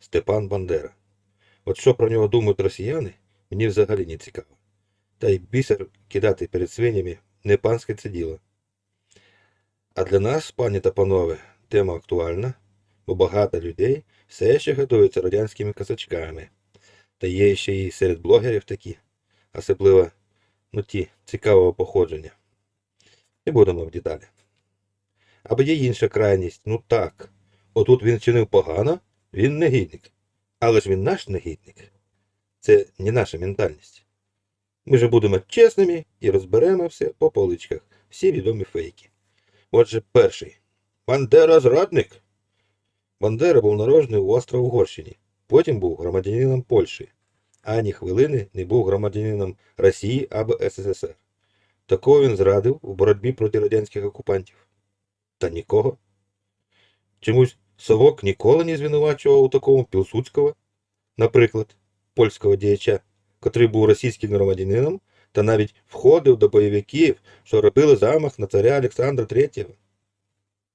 Степан Бандера. От що про нього думають росіяни, мені взагалі не цікаво. Та й бісер кидати перед свинями не панське це діло. А для нас, пані та панове, тема актуальна, бо багато людей все ще годуються радянськими козачками. Та є ще і серед блогерів такі, особливо ну ті цікавого походження. Не будемо в деталі. Або є інша крайність, ну так. Отут він чинив погано, він негідник. Але ж він наш негідник. Це не наша ментальність. Ми же будемо чесними і розберемо все по поличках, всі відомі фейки. Отже, перший. Бандера зрадник. Бандера був народжений у Австро-Угорщині, потім був громадянином Польщі, ані хвилини не був громадянином Росії або СССР. Такого він зрадив у боротьбі проти радянських окупантів. Та нікого. Чомусь Совок ніколи не звинувачував у такому Пілсудського, наприклад, польського діяча, котрий був російським громадянином та навіть входив до бойовиків, що робили замах на царя Олександра III.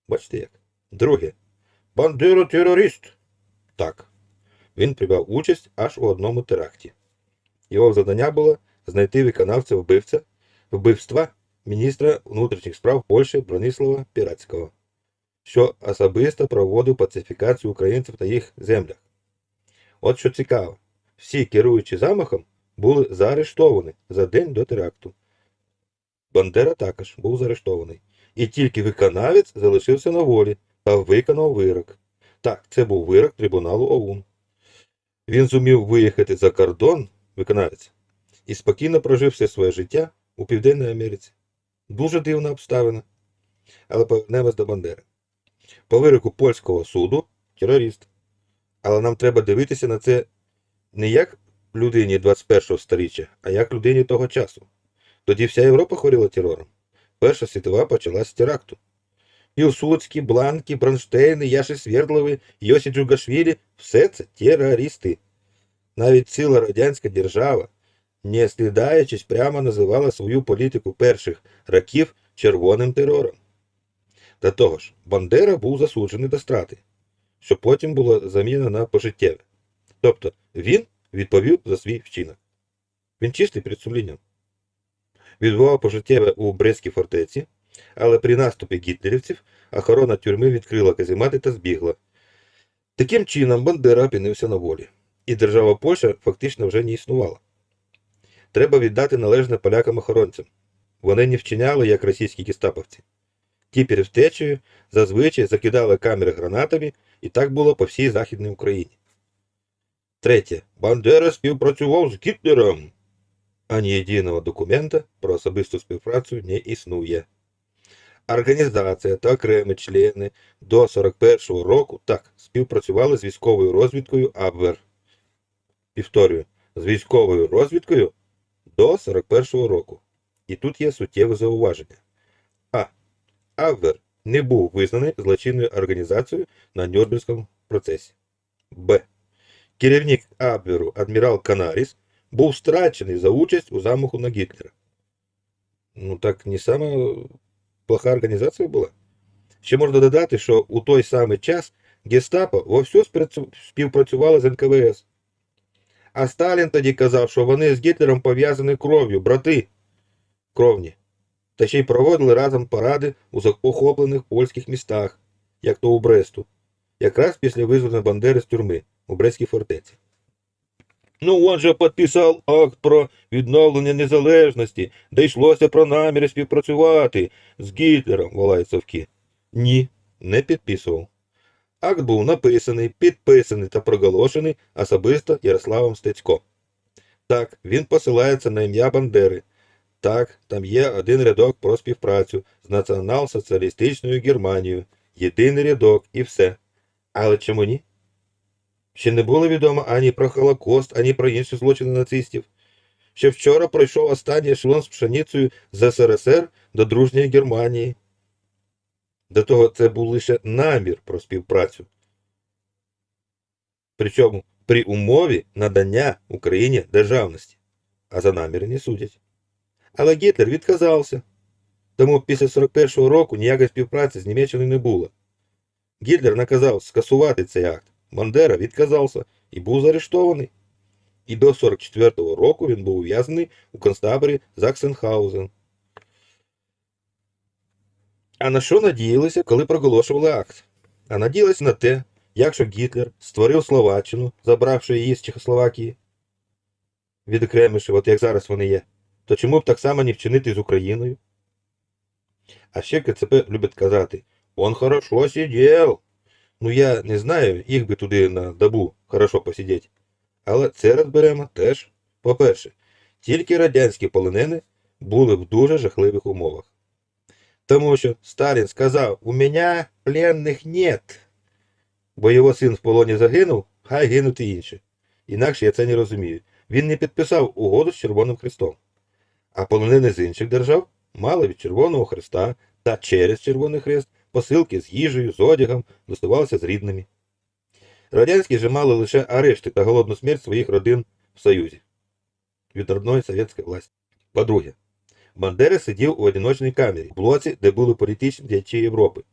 Бачите як? Друге. Бандера терорист. Так. Він приймав участь аж у одному теракті. Його завдання було знайти виконавця вбивця вбивства міністра внутрішніх справ Польщі Бронислава Піратського, що особисто проводив пацифікацію українців та їх землях. От що цікаво, всі керуючі замахом були заарештовані за день до теракту. Бандера також був заарештований. І тільки виконавець залишився на волі та виконав вирок. Так, це був вирок трибуналу ОУН. Він зумів виїхати за кордон, виконавець, і спокійно прожив все своє життя у Південній Америці. Дуже дивна обставина. Але повернемось до Бандери. По вироку польського суду терорист. Але нам треба дивитися на це не як людині 21-го сторіччя, а як людині того часу. Тоді вся Європа хворіла терором. Перша світова почалась з теракту. Пілсудські, Бланки, Бронштейни, Яши Свердлови, Йосі Джугашвілі – все це терористи. Навіть ціла радянська держава, не слідаючись, прямо називала свою політику перших років червоним терором. До того ж, Бандера був засуджений до страти, що потім було замінено на пожиттєве. Тобто він відповів за свій вчинок. Він чистий перед сумлінням. Відбував пожиттєве у Брестській фортеці, але при наступі гітлерівців охорона тюрми відкрила каземати та збігла. Таким чином Бандера опинився на волі, і держава Польща фактично вже не існувала. Треба віддати належне полякам-охоронцям. Вони не вчиняли, як російські гестаповці. Ті перед втечею зазвичай закидали камери гранатами, і так було по всій Західній Україні. Третє. Бандера співпрацював з Гітлером. Ані єдиного документа про особисту співпрацю не існує. Організація та окремі члени до 41-го року так співпрацювали з військовою розвідкою Абвер. Повторюю, з військовою розвідкою до 41-го року. І тут є суттєве зауваження. Абвер не був визнаний злочинною організацією на Нюрнберзькому процесі. Б. Керівник Абверу адмірал Канаріс був страчений за участь у замаху на Гітлера. Ну так не сама плоха організація була. Ще можна додати, що у той самий час Гестапо вовсю співпрацювало з НКВС. А Сталін тоді казав, що вони з Гітлером пов'язані кров'ю, брати кровні. Та ще й проводили разом паради у захоплених польських містах, як то у Бресту, якраз після визволення Бандери з тюрми у Брестській фортеці. Ну, он же підписав акт про відновлення незалежності, де йшлося про наміри співпрацювати з Гітлером, волають совки. Ні, не підписував. Акт був написаний, підписаний та проголошений особисто Ярославом Стецько. Так, він посилається на ім'я Бандери. Так, там є один рядок про співпрацю з Націонал-соціалістичною Германією. Єдиний рядок і все. Але чому ні? Ще не було відомо ані про Холокост, ані про інші злочини нацистів. Ще вчора пройшов останній ешелон з пшеницею з СРСР до дружньої Германії. До того це був лише намір про співпрацю. Причому при умові надання Україні державності, а за наміри не судять. Але Гітлер відказався. Тому після 41-го року ніякої співпраці з Німеччиною не було. Гітлер наказав скасувати цей акт, Бандера відказався і був заарештований. І до 44-го року він був ув'язнений у концтаборі Заксенхаузен. А на що надіялися, коли проголошували акт? А надіялися на те, якщо Гітлер створив Словаччину, забравши її з Чехословакії, відокремивши, от як зараз вони є, то чому б так само не вчинити з Україною? А ще КЦП любить казати, он хорошо сидів. Ну я не знаю, їх би туди на добу хорошо посидіти. Але це розберемо теж. По-перше, тільки радянські полонени були в дуже жахливих умовах. Тому що Сталін сказав, у мене пленних нет. Бо його син в полоні загинув, хай гинуть і інші. Інакше я це не розумію. Він не підписав угоду з Червоним Хрестом. А полонини з інших держав мали від Червоного Хреста та через Червоний Хрест посилки з їжею, з одягом, доставалися з рідними. Радянські же мали лише арешти та голодну смерть своїх родин в Союзі від родної совєтської власті. По-друге, Бандера сидів у одиночній камері, в блоці, де були політичні діячі Європи.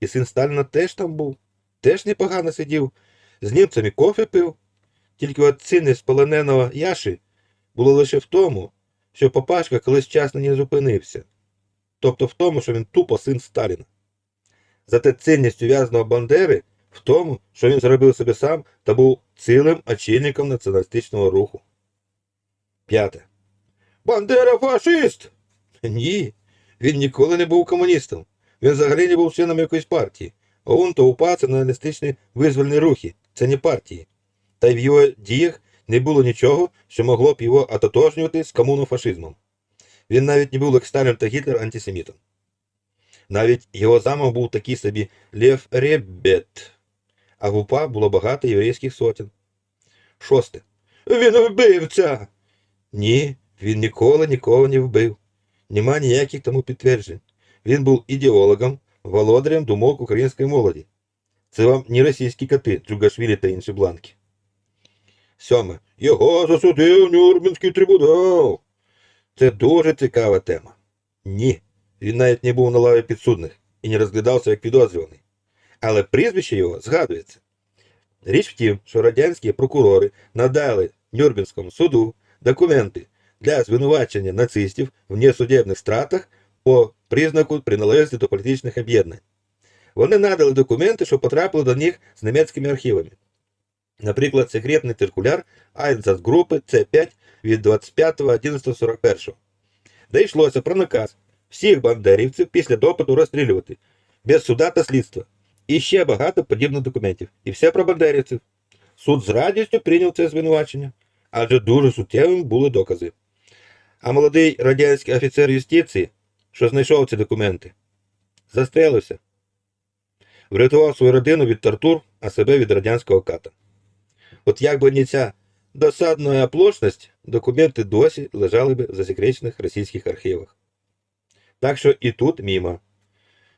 І син Сталіна теж там був, теж непогано сидів, з німцями кофе пив. Тільки от цінність полоненого Яши було лише в тому, що папашка колись часно не зупинився. Тобто в тому, що він тупо син Сталіна. Зате цінність ув'язаного Бандери в тому, що він зробив себе сам та був цілим очільником націоналістичного руху. П'яте. Бандера фашист! Ні, він ніколи не був комуністом. Він взагалі не був членом якоїсь партії. ОУН та УПА це націоналістичні визвольні рухи, це не партії. Та й в його діях не було нічого, що могло б його ототожнювати з комунофашизмом. Він навіть не був як Сталін та Гітлер антисемітом. Навіть його замом був такий собі Лев Ребет, а в УПА було багато єврейських сотень. Шосте. Він вбивця. Ні, він ніколи нікого не вбив. Нема ніяких тому підтверджень. Він був ідеологом, володарем думок української молоді. Це вам не російські коти, Джугашвілі та інші бланки. Сьоме. Його засудив Нюрнберзький трибунал. Це дуже цікава тема. Ні, він навіть не був на лаві підсудних і не розглядався як підозрюваний. Але прізвище його згадується. Річ в тім, що радянські прокурори надали Нюрнберзькому суду документи для звинувачення нацистів в несудебних стратах по признаку приналежності до політичних об'єднань. Вони надали документи, що потрапили до них з німецькими архівами. Наприклад, секретний циркуляр Айнсатгрупи С5 від 25.11.41, де йшлося про наказ всіх бандерівців після допиту розстрілювати без суда та слідства. І ще багато подібних документів. І все про бандерівців. Суд з радістю прийняв це звинувачення, адже дуже суттєвими були докази. А молодий радянський офіцер юстиції, що знайшов ці документи, застрелився. Врятував свою родину від тортур, а себе від радянського ката. От якби не ця досадна оплошність, документи досі лежали б в засекречених російських архівах. Так що і тут мімо.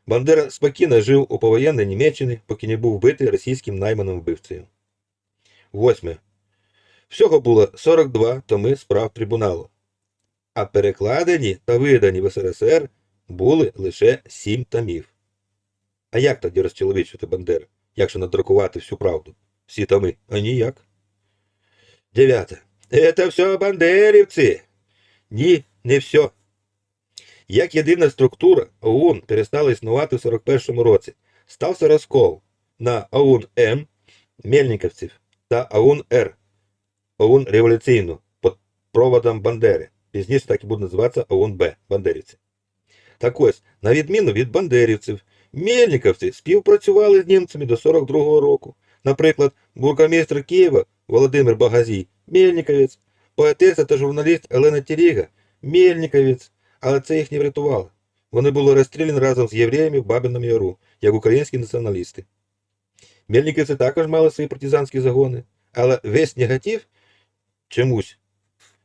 Бандера спокійно жив у повоєнній Німеччині, поки не був вбитий російським найманим вбивцею. Восьме. Всього було 42 томи справ трибуналу, а перекладені та видані в СРСР були лише 7 томів. А як тоді розчоловічити Бандеру, якщо надрукувати всю правду? Томи, а ніяк. Дев'яте. Это все бандерівці. Ні, не все. Як єдина структура, ОУН перестала існувати в 41-му році. Стався розкол на ОУН-М Мельниковців та ОУН-Р ОУН революційну під проводом Бандери. Пізніше так і буде називатися ОУН-Б Бандерівці. Так ось, на відміну від бандерівців, мельниковці співпрацювали з німцями до 42-го року. Наприклад, бургомістр Києва Володимир Багазій Мельниковець, поетеса та журналіст Елена Тіріга Мельниковець, але це їх не врятувало. Вони були розстріляні разом з євреями в Бабиному Яру, як українські націоналісти. Мельниківці також мали свої партизанські загони, але весь негатив чомусь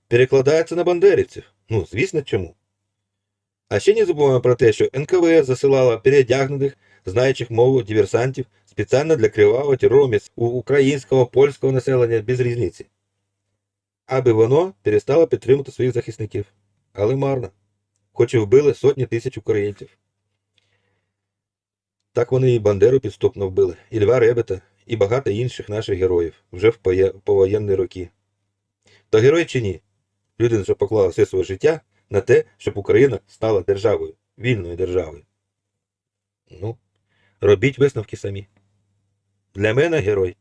перекладається на бандерівців. Ну, звісно, чому. А ще не забуваємо про те, що НКВС засилала переодягнених, знаючих мову диверсантів спеціально для кривавого терору у українського, польського населення без різниці. Аби воно перестало підтримувати своїх захисників. Але марно. Хоч і вбили сотні тисяч українців. Так вони і Бандеру підступно вбили, і Льва Ребета, і багато інших наших героїв вже в повоєнні роки. То герой чи ні? Людина, що поклала все своє життя на те, щоб Україна стала державою, вільною державою. Ну, робіть висновки самі. Для мене герой.